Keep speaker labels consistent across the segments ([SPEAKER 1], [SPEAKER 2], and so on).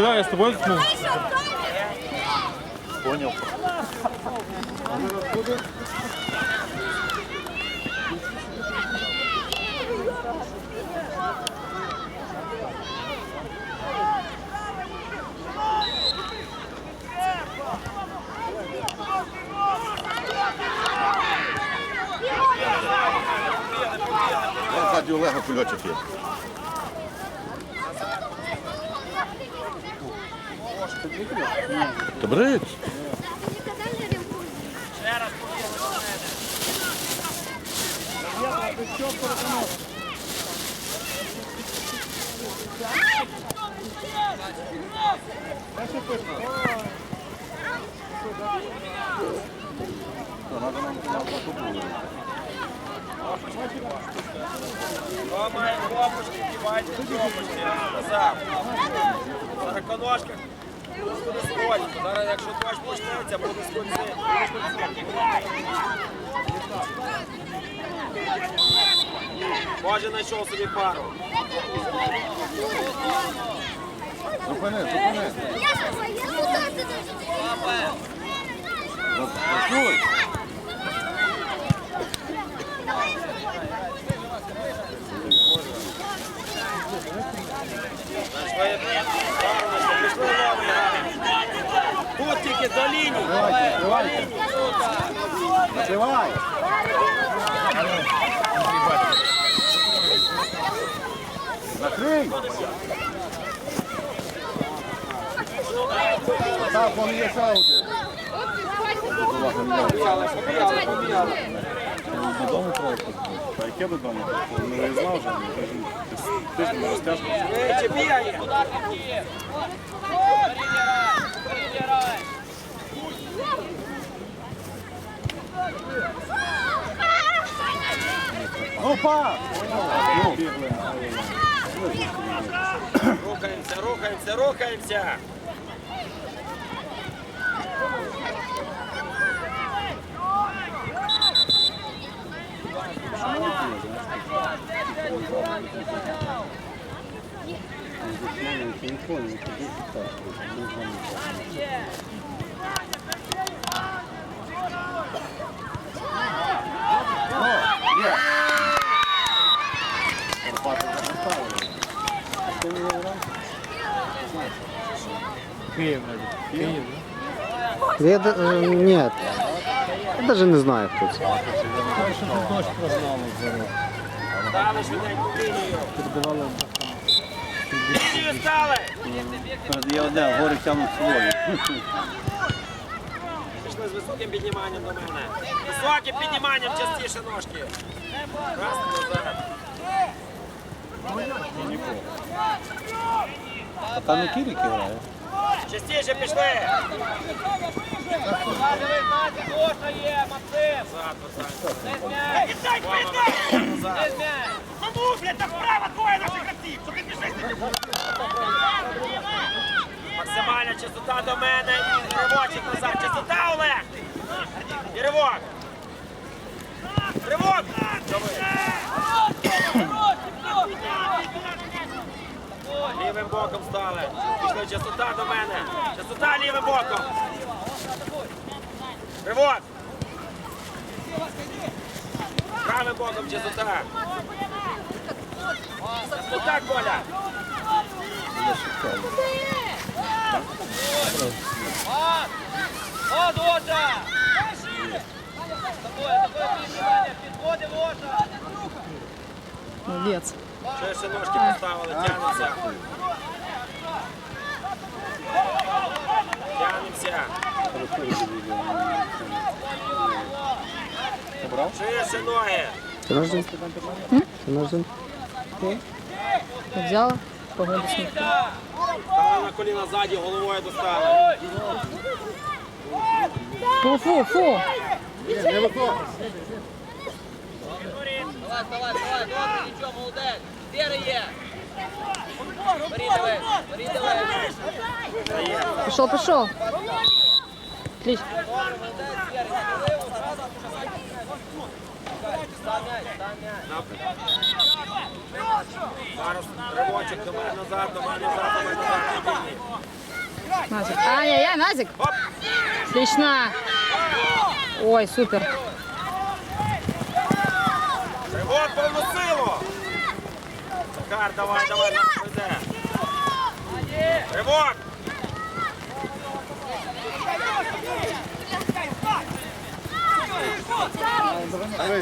[SPEAKER 1] сказав, я з тобою ну,
[SPEAKER 2] Понял.
[SPEAKER 3] Я ззаді Олега кульочок є. Добре.
[SPEAKER 4] Має хлопушки, кивайте хлопушки. Назад. Зараз коношка. Буде скотч. Зараз, якщо дощ почнеться, буде скотці. Може, знайшов собі пару.
[SPEAKER 3] Зупини, зупини. Пошуй.
[SPEAKER 4] Знайшли. Правильно, пішли ловлі. Тут тільки до лінії.
[SPEAKER 3] Давайте, давайте. Закривай. Закрий. Так, вон є ще один.
[SPEAKER 4] Побігали, побігали, побігали.
[SPEAKER 2] Додому проєкту. Та яке додому? Не знав вже, тиждень розтяжка.
[SPEAKER 4] Швидше бігає.
[SPEAKER 3] Опа!
[SPEAKER 4] Рухаємося, рухаємося, рухаємося.
[SPEAKER 3] Є.
[SPEAKER 1] Київ навіть. Київ, да?
[SPEAKER 5] Я, да- э, нет. Я даже не знаю, кто це.
[SPEAKER 2] Є одне, гори тягнуть свої.
[SPEAKER 4] Пішли з високим підніманням до мене. Високим підніманням частіше ножки. Раз.
[SPEAKER 2] А там не Кірік грає?
[SPEAKER 4] Частіше пішли. Максимальна частота до мене і ривочок назад. Частота, Олег! І ривок! Ривок! Лівим боком стали. Пішли частота до мене. Частота лівим боком. Ривок! Правим боком частота. Частота, Коля!
[SPEAKER 6] О, Доша! Такое, такое піднімання, підходи,
[SPEAKER 4] ножки поставили, тягнемося. Тягнемося. Ноги.
[SPEAKER 7] Я взяла погоду сніг.
[SPEAKER 4] Стали на коліна ззаді, головою достали.
[SPEAKER 7] Фу, фу, фу.
[SPEAKER 3] Не виходь.
[SPEAKER 6] Давай, давай, давай, добре, нічого, молодець! Віра є! Давай!
[SPEAKER 7] Пішов, пішов.
[SPEAKER 6] Добре, молодець, Віра,
[SPEAKER 4] Зараз ривочок до мене назад, до мене назад, до мене назад.
[SPEAKER 7] Назик. Ай-яй-яй, Назик. Отлично. Ой, супер.
[SPEAKER 4] Ривок повну силу. Захар, давай, давай. Ривок.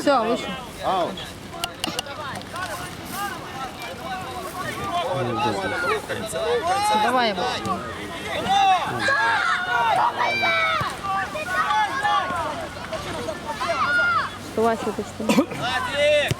[SPEAKER 7] Все, вийшов.
[SPEAKER 3] Аут.
[SPEAKER 7] Давай його. Вставай, Свята, вставай.
[SPEAKER 4] Назик.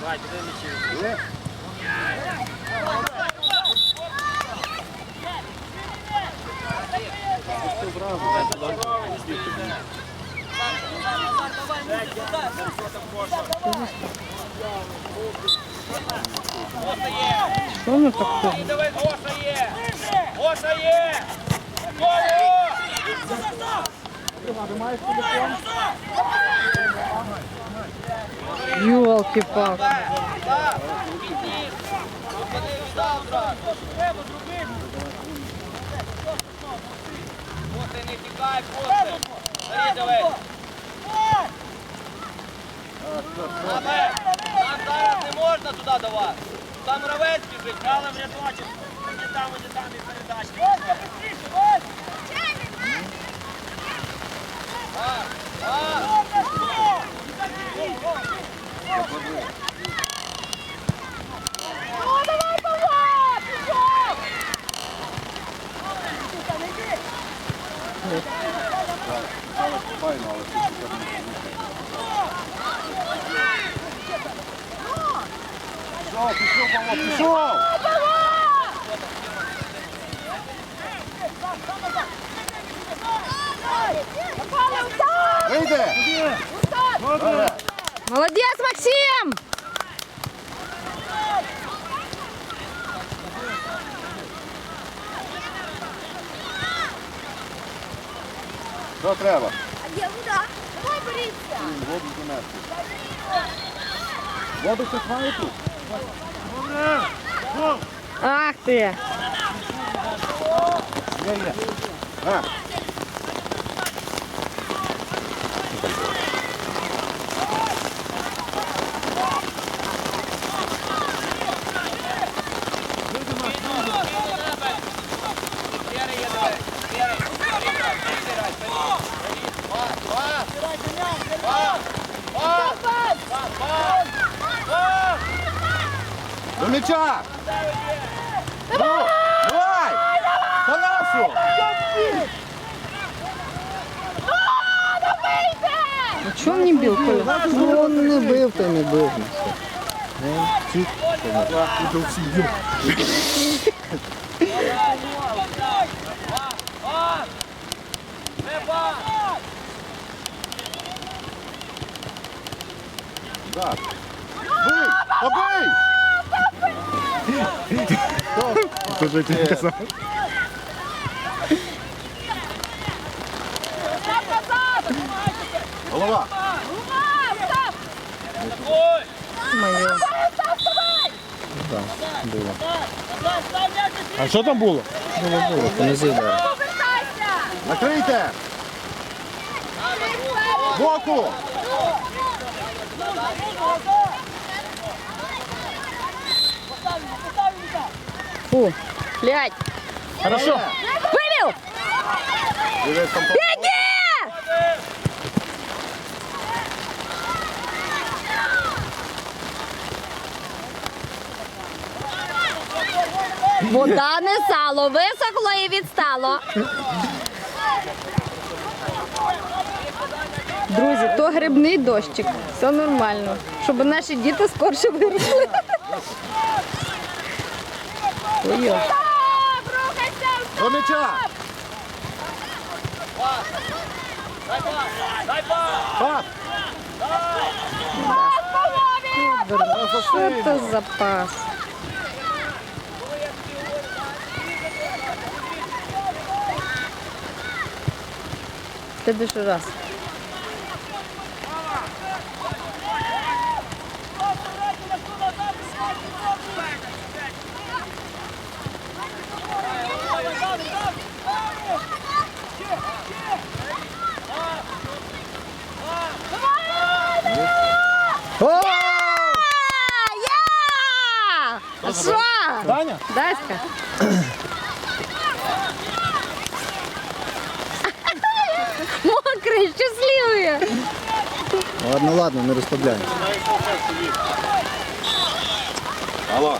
[SPEAKER 4] Давай, кидай м'ячі.
[SPEAKER 3] Є.
[SPEAKER 7] Що воно так кругло?
[SPEAKER 4] Давай, Гоша є. Гоша є. Готово.
[SPEAKER 7] Йолки-палки.
[SPEAKER 6] Коти, не тікай, давай. Нам зараз не можна туди давати. Там гравець біжить.
[SPEAKER 4] В рядочок. Не там, не там і передачки.
[SPEAKER 3] Файно, але це не Пішов, пішов, Павло, пішов! Вийде!
[SPEAKER 7] Молодець, Максим!
[SPEAKER 3] Що треба?
[SPEAKER 8] А є вода? Давай беріться.
[SPEAKER 3] Воду занести. Воду хтось має тут?
[SPEAKER 7] Ах ти!
[SPEAKER 3] Є, є. А,
[SPEAKER 6] Бери, є, давай. Бери. Бери,
[SPEAKER 3] До м'яча! Ну, давай! Тарасу!
[SPEAKER 7] А чого мені білкою?
[SPEAKER 5] Ну, он не бив, то й не бив.
[SPEAKER 3] Так. Бий! Побий!
[SPEAKER 5] Дуже ти казав.
[SPEAKER 3] Голова!
[SPEAKER 7] Моє.
[SPEAKER 1] А що там було?
[SPEAKER 5] Понизив удар.
[SPEAKER 3] Накрийте! Боку!
[SPEAKER 7] Фу. Блядь.
[SPEAKER 1] Хорошо.
[SPEAKER 7] Вивів!
[SPEAKER 3] Дивись там.
[SPEAKER 7] Вода не сало, висохло і відстало. Друзі, то грибний дощик. Все нормально. Щоб наші діти скорше виросли. Ой-ой.
[SPEAKER 3] До м'яча! Пас!
[SPEAKER 7] Що це за пас? Тебе що раз.
[SPEAKER 1] Даня?
[SPEAKER 7] Даська. Мокрий, щасливий.
[SPEAKER 5] Ладно, ладно, не розслабляйся.
[SPEAKER 2] Алло.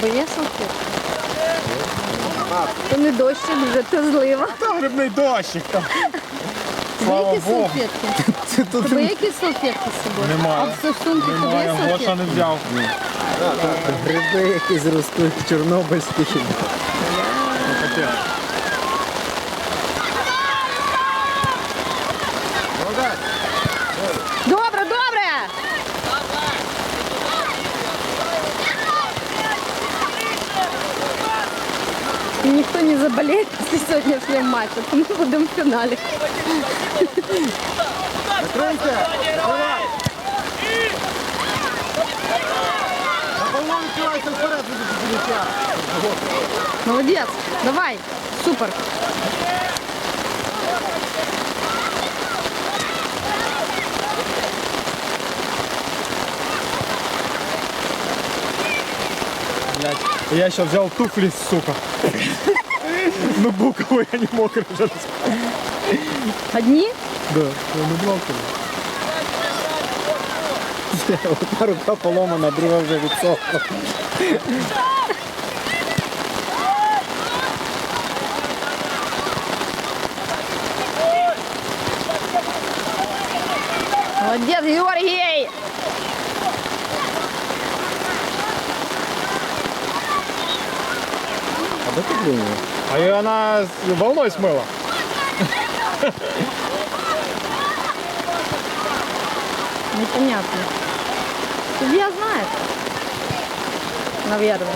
[SPEAKER 7] Бо є салфетка. То не дощик вже, то злива.
[SPEAKER 1] Та грибний дощик там. Слава
[SPEAKER 7] які
[SPEAKER 1] Богу.
[SPEAKER 7] салфетки?
[SPEAKER 5] Це тут
[SPEAKER 7] Тебе які салфетки з собою?
[SPEAKER 1] Немає.
[SPEAKER 7] А в сумці тобі
[SPEAKER 1] Немає,
[SPEAKER 7] є
[SPEAKER 1] Гоша
[SPEAKER 7] салфетки?
[SPEAKER 1] не взяв.
[SPEAKER 5] гриби якісь ростуть, чорнобильські.
[SPEAKER 7] Добре, добре! И никто не заболеет после сегодняшнего матча, то мы будем в финале.
[SPEAKER 3] Накрийте. Давай. Наполовину відкривайся вперед, буде м'яча.
[SPEAKER 7] Молодец, давай, супер.
[SPEAKER 1] Блядь. Я ще взяв туфлі, сука. Ну букову я не мокрий вже.
[SPEAKER 7] Одни?
[SPEAKER 1] Да, я не блокую.
[SPEAKER 5] Одна рука поломана, друга вже відсохла.
[SPEAKER 7] Молодец, Георгий!
[SPEAKER 5] А де ти блін?
[SPEAKER 1] А її вона з волною смила.
[SPEAKER 7] Непонятно. Судья знает. Наверное.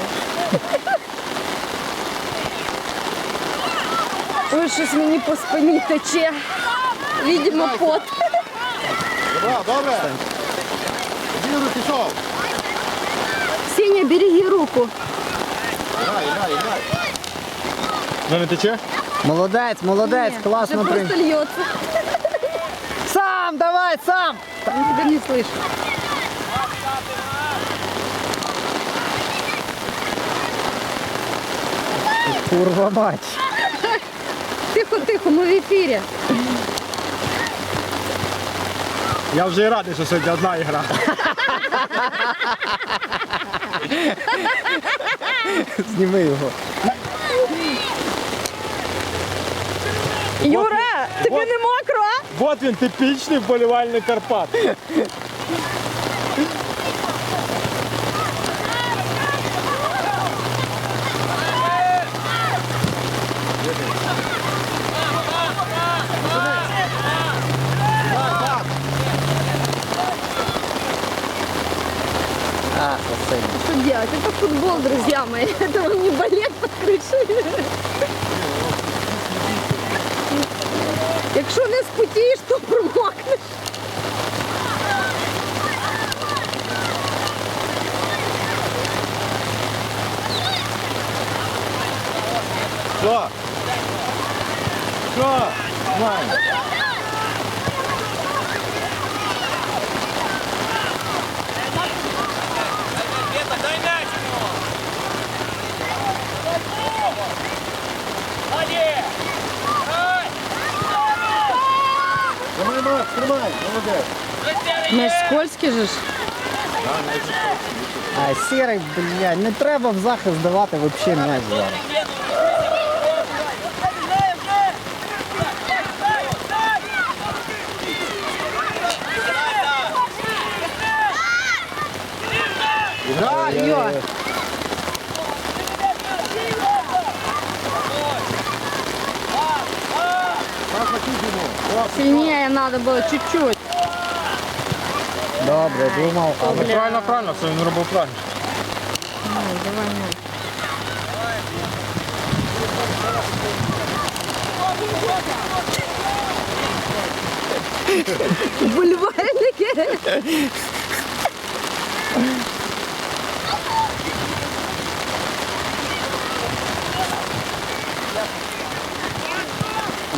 [SPEAKER 7] Ой, щось мені по спині тече. Видимо, пот.
[SPEAKER 3] Добре, добре. Діду пішов.
[SPEAKER 7] Сеня, береги руку.
[SPEAKER 3] Грай, грай, грай.
[SPEAKER 1] Ну не тече?
[SPEAKER 5] Молодець, молодець,
[SPEAKER 7] Нет,
[SPEAKER 5] класно
[SPEAKER 7] уже
[SPEAKER 5] прийняв.
[SPEAKER 7] просто льется.
[SPEAKER 5] Сам, давай, сам!
[SPEAKER 7] Он тебя не слышит.
[SPEAKER 5] Курва мать.
[SPEAKER 7] Тихо, тихо, мы в эфире.
[SPEAKER 1] Я вже і радий, що сьогодні одна ігра.
[SPEAKER 5] Зніми його.
[SPEAKER 7] Юра, тобі не мокро?
[SPEAKER 1] От він типічний вболівальний Карпат.
[SPEAKER 5] А, Василь.
[SPEAKER 7] Что делать? Это футбол, друзья мои. Это вам не балет под крышей. Якщо не спотієш, то промокнеш.
[SPEAKER 3] Що? Що? Вань.
[SPEAKER 7] скользкі же ж.
[SPEAKER 5] А, сірий, блядь, не треба в захист давати взагалі м'яч зараз.
[SPEAKER 7] Йо. Сильнее надо было чуть-чуть.
[SPEAKER 5] Добре, думав, але
[SPEAKER 1] Ну, Правильно, правильно, все він робив правильно.
[SPEAKER 7] Давай, давай, на. Бульварники.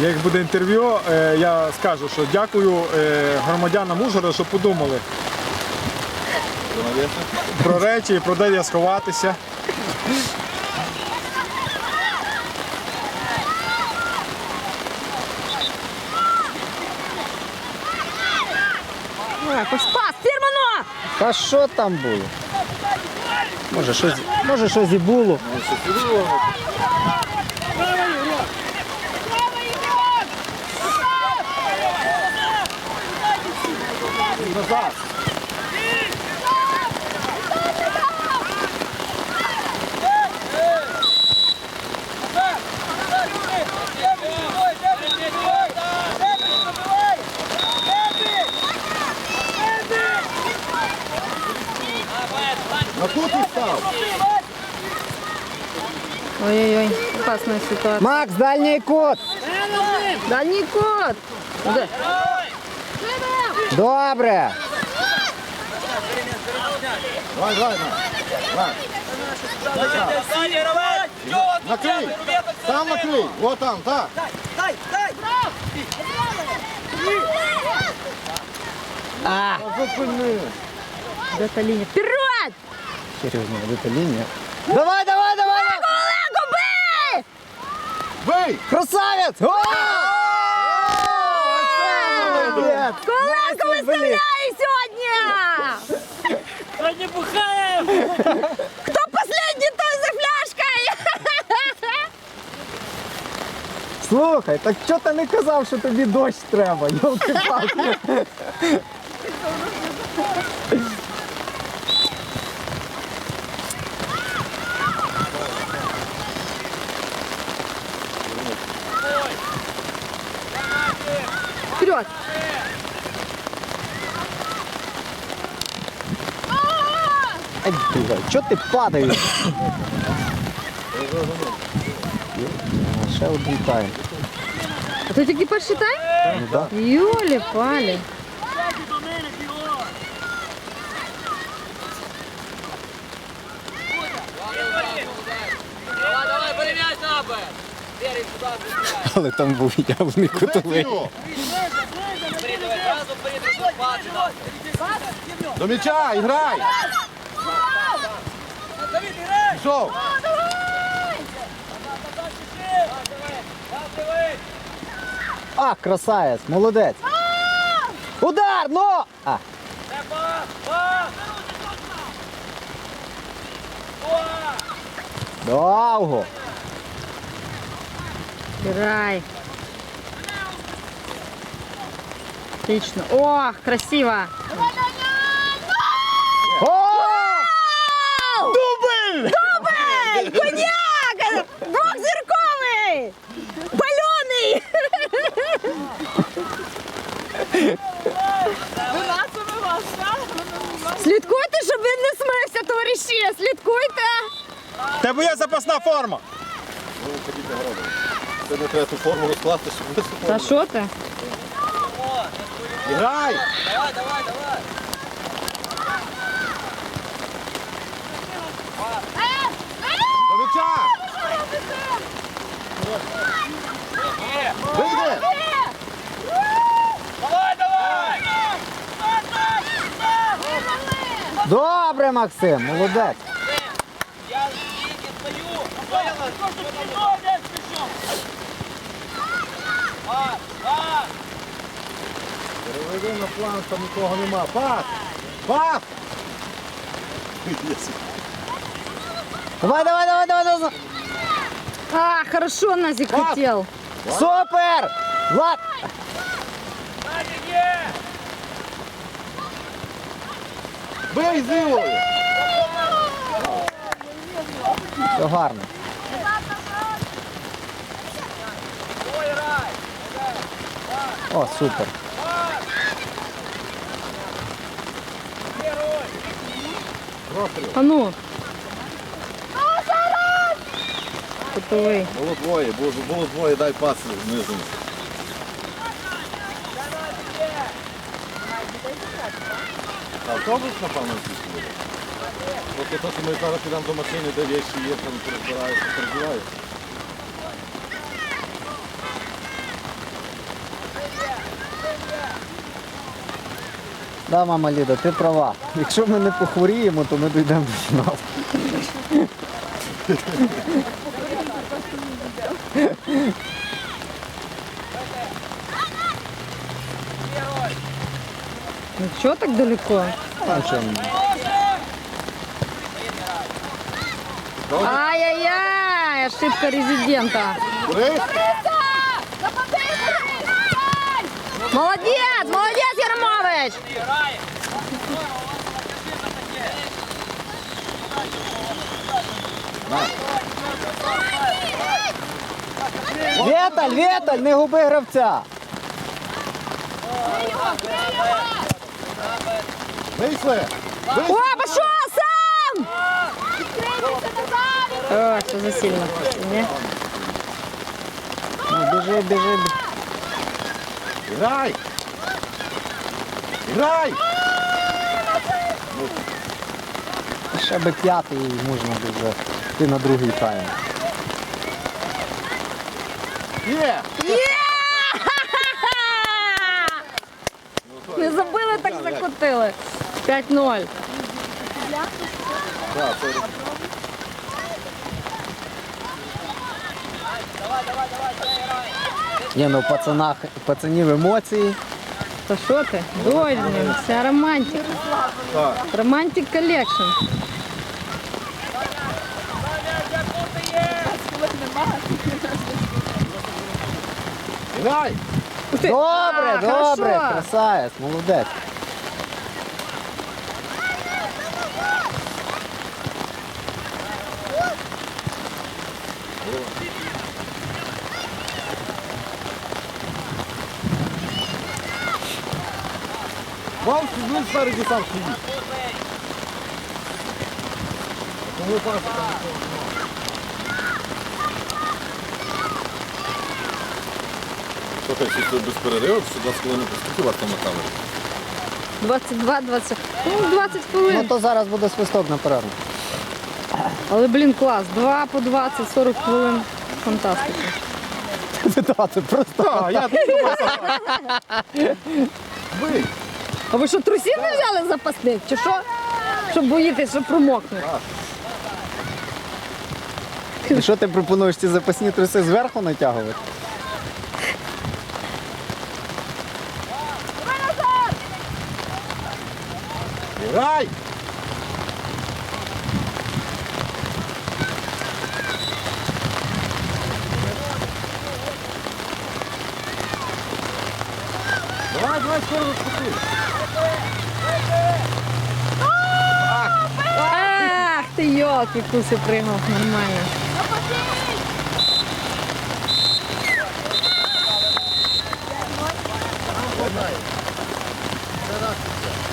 [SPEAKER 1] Як буде інтерв'ю, е, я скажу, що дякую е, громадянам Ужгорода, що подумали. Про речі і про де я сховатися.
[SPEAKER 7] Якось пас, фірмано!
[SPEAKER 5] Та що там було? Може щось, може щось і було.
[SPEAKER 3] На тут і став.
[SPEAKER 7] Ой-ой-ой, опасна ситуація.
[SPEAKER 5] Макс, дальній кут!
[SPEAKER 7] Дальній кот! Де?
[SPEAKER 5] Добре!
[SPEAKER 3] Давай, давай, на. На.
[SPEAKER 4] Саня, давай! Йо,
[SPEAKER 3] Накрий. Там накрий. Вот там, так.
[SPEAKER 4] дай, дай!
[SPEAKER 7] Де та лінія? Вперед!
[SPEAKER 5] Серйозно, де та лінія? Давай, давай, давай!
[SPEAKER 7] Олегу, бий!
[SPEAKER 3] Бий!
[SPEAKER 5] Молодець!
[SPEAKER 7] Коленко виставляє сьогодні!
[SPEAKER 4] Сьогодні бухаємо!
[SPEAKER 7] Хто последній, той за фляшкою!
[SPEAKER 5] Слухай, так чого ти не казав, що тобі дощ треба? Йолки-палки. Ай, блядь, чого ти падаєш? Ще один тайм.
[SPEAKER 7] А то тільки перший тайм?
[SPEAKER 5] Ну так.
[SPEAKER 7] Юлі, палі.
[SPEAKER 6] Давай, давай! Бери сюди.
[SPEAKER 5] Але там був явний кутовий.
[SPEAKER 6] Бери, давай, бери.
[SPEAKER 3] До м'яча, іграй. Пішов.
[SPEAKER 5] А, красавець, молодець. Удар, ну! А, довго.
[SPEAKER 7] Грай. Отлично. Ох, красиво.
[SPEAKER 5] О!
[SPEAKER 1] Тебе є запасна форма.
[SPEAKER 3] Це не треба ту форму розкласти, щоб висохло.
[SPEAKER 7] Та що ти?
[SPEAKER 3] Іграй.
[SPEAKER 6] Давай, давай, давай.
[SPEAKER 3] Вийди.
[SPEAKER 4] Давай, давай!
[SPEAKER 5] Добре, Максим, молодець.
[SPEAKER 4] Я тільки стою! Просто пішов, десь пішов! А, а!
[SPEAKER 3] Переведи на план, там нікого нема. Пас. Пас.
[SPEAKER 5] Давай, давай, давай, давай, давай.
[SPEAKER 7] А, хорошо Назик хотел.
[SPEAKER 5] Супер! Влад!
[SPEAKER 3] Бий з.
[SPEAKER 5] Все гарно. О, супер.
[SPEAKER 7] А ну. Кутовий.
[SPEAKER 3] Було двоє, було, було двоє, дай пас знизу. Автобус, напевно, якийсь буде. Просто то, що ми зараз підемо до машини, де вещі є, там перебираються, перебираються.
[SPEAKER 5] Да, мама Ліда, ти права. Якщо ми не похворіємо, то ми дійдемо до фіналу.
[SPEAKER 7] Ну чого так далеко?
[SPEAKER 5] А що?
[SPEAKER 7] Ай-яй-яй, ошибка резидента. Молодец, молодец, Ермович!
[SPEAKER 5] Віталь, Віталь, не губи гравця.
[SPEAKER 3] Вийшли!
[SPEAKER 7] О, пошел сам! О, что за сильно. Не?
[SPEAKER 5] Ну, біжи, біжи. бі-
[SPEAKER 3] Грай! Грай!
[SPEAKER 5] Ще би п'ятий і можна вже йти на другий тайм.
[SPEAKER 3] Є!
[SPEAKER 7] Не забили, так закотили. 5-0.
[SPEAKER 3] Так, це
[SPEAKER 5] Ні, ну в пацанах, пацанів емоції.
[SPEAKER 7] Та що ти? Дойдем, вся романтика. Романтик колекшн.
[SPEAKER 5] Добре, добре, красавець, молодець.
[SPEAKER 3] Вам ну, спереді сам сидіть. Ну, ви пас- Слухай, всі тут без перериву, що 20 хвилин у вас там на камері?
[SPEAKER 7] 22, 20. Ну, 20
[SPEAKER 5] Ну
[SPEAKER 7] хвилин.
[SPEAKER 5] то зараз буде свисток на перерву.
[SPEAKER 7] Але, блін, клас. 2 по 20, 40 хвилин. Фантастика.
[SPEAKER 5] Та, Це просто.
[SPEAKER 3] А, я Ви!
[SPEAKER 7] А ви що, трусів не взяли запасних? Чи що? Щоб боїтесь, що промокне.
[SPEAKER 5] І що ти пропонуєш ці запасні труси зверху натягувати?
[SPEAKER 3] Грай! Давай, давай, скоро розпочуй.
[SPEAKER 7] Ах ти йолки, куси приймав, нормально.